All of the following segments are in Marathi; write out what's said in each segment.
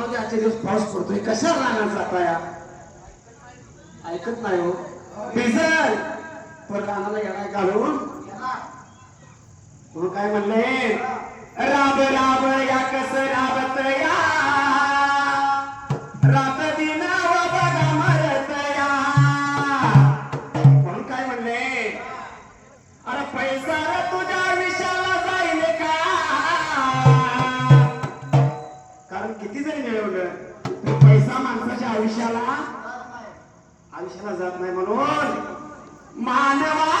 राहू दे आजचे दिवस पाऊस पडतोय. कशा राहणार जाताया? ऐकत नाही हो. बिझर पण रानाला येणार घालून. म्हणून काय म्हणले राब राब या कस राबत या आयुष्याला? आयुष्याला जात नाही म्हणून. मानवा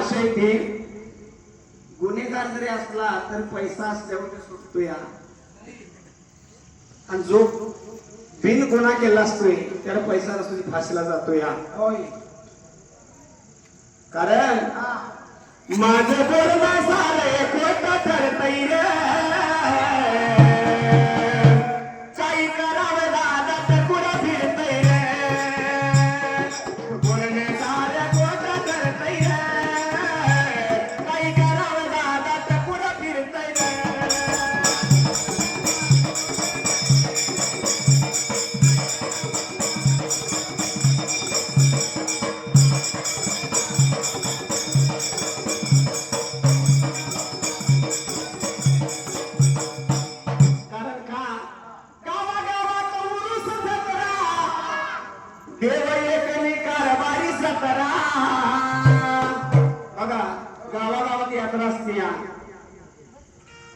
खाती पवन आशा येते गुन्हेगार जरी असला तर पैसा असल्यावर ते सुटतो या आणि जो बिन गुन्हा केला असतोय त्याला पैसा नसतो ती फाशीला जातो या कारण माझं बोलणं झालंय खोट ठरतय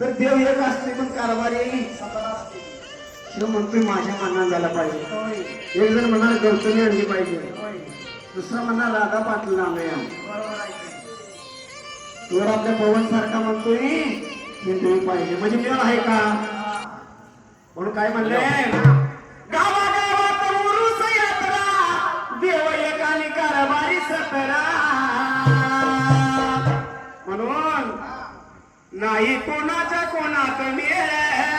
तर देव एक असते पण कारभारी शिव म्हणतोय माझ्या मनात झाला पाहिजे. एक जण म्हणाल गौतमी आणली पाहिजे. दुसरा म्हणा राधा पाटील आणूया वर आपल्या पवन सारखा म्हणतोय हिंदू पाहिजे. म्हणजे मेळ आहे का? म्हणून काय म्हणले गावागावात उरूस देव एकाने कारभारी सतरा. नाही कोणाच्या कोणात मेळ? काही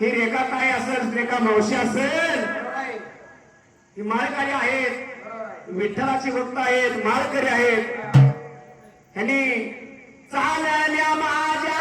ही रेखा काय असेल? रेखा मावशी असेल. ही माळकारी आहेत. विठ्ठलाची भक्त आहेत माळकरी आहेत. यांनी चालल्या माझ्या